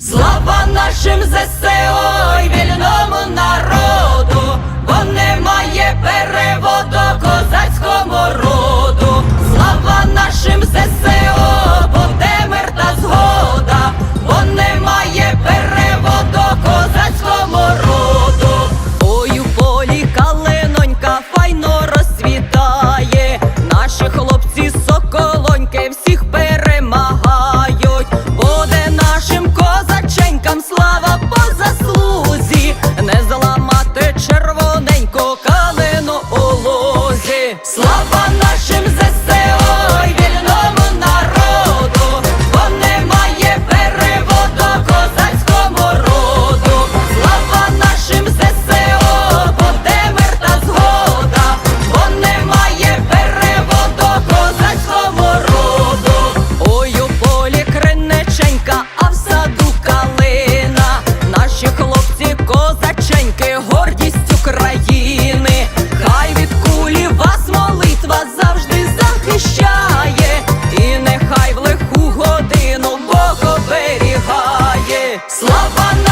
Слава нашим ЗСО і вільному народу, бо немає переводу козацькому роду, слава нашим ЗСО, бо де мир та згода, бо немає переводу козацькому роду. Ой, у полі калинонька файно розцвітає, наші хлопці соколоньки всіх переводять. Слава на